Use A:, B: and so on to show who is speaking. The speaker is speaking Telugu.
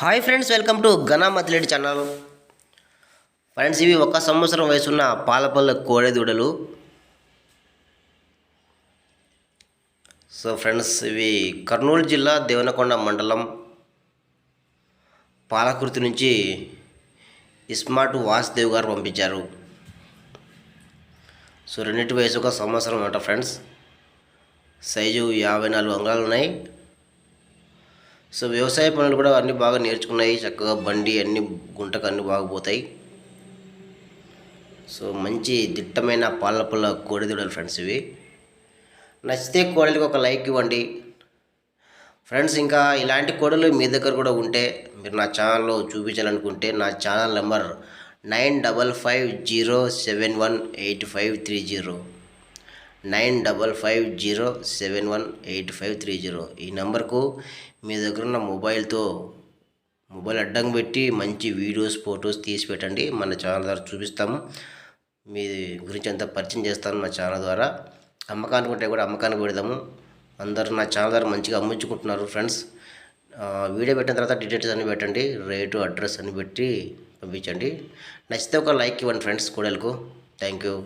A: హాయ్ ఫ్రెండ్స్ వెల్కమ్ టు ఘనా మతిలేడి ఛానల్. ఫ్రెండ్స్ ఇవి ఒక సంవత్సరం వయసున్న పాలపల్ల కోడె దూడలు సో ఫ్రెండ్స్ ఇవి కర్నూలు జిల్లా దేవనకొండ మండలం పాలకుర్తి నుంచి ఇస్మార్ట్ వాసుదేవ్ గారు పంపించారు. సో రెండింటి వయసు ఒక సంవత్సరం అంట ఫ్రెండ్స్. సైజు యాభై నాలుగు అంగాలు ఉన్నాయి సో వ్యవసాయ పనులు కూడా అన్నీ బాగా నేర్చుకున్నాయి. చక్కగా బండి అన్ని గుంటకు అన్ని బాగా పోతాయి. సో మంచి దిట్టమైన పాల పుల్ల కోడిదూడలు ఫ్రెండ్స్ ఇవి. నచ్చితే కోడలికి ఒక లైక్ ఇవ్వండి. ఫ్రెండ్స్ ఇంకా ఇలాంటి కోడలు మీ దగ్గర కూడా ఉంటే మీరు నా ఛానల్లో చూపించాలనుకుంటే నా channel number nine double five zero seven one eight five three zero. Nine double five zero seven one eight five three zero. ఈ నెంబర్కు మీ దగ్గర ఉన్న మొబైల్తో మొబైల్ అడ్డం పెట్టి మంచి వీడియోస్ ఫొటోస్ తీసి పెట్టండి. మన ఛానల్ ద్వారా చూపిస్తాము. మీ గురించి అంతా పరిచయం చేస్తాను మా ఛానల్ ద్వారా. అమ్మకానికి ఉంటే కూడా అమ్మకానికి పెడదాము. అందరూ నా ఛానల్ ద్వారా మంచిగా అమ్మించుకుంటున్నారు ఫ్రెండ్స్. వీడియో పెట్టిన తర్వాత డీటెయిల్స్ అన్ని పెట్టండి. రేటు అడ్రస్ అని పెట్టి పంపించండి. నచ్చితే ఒక లైక్ ఇవ్వండి ఫ్రెండ్స్ కూడలకు. Thank you.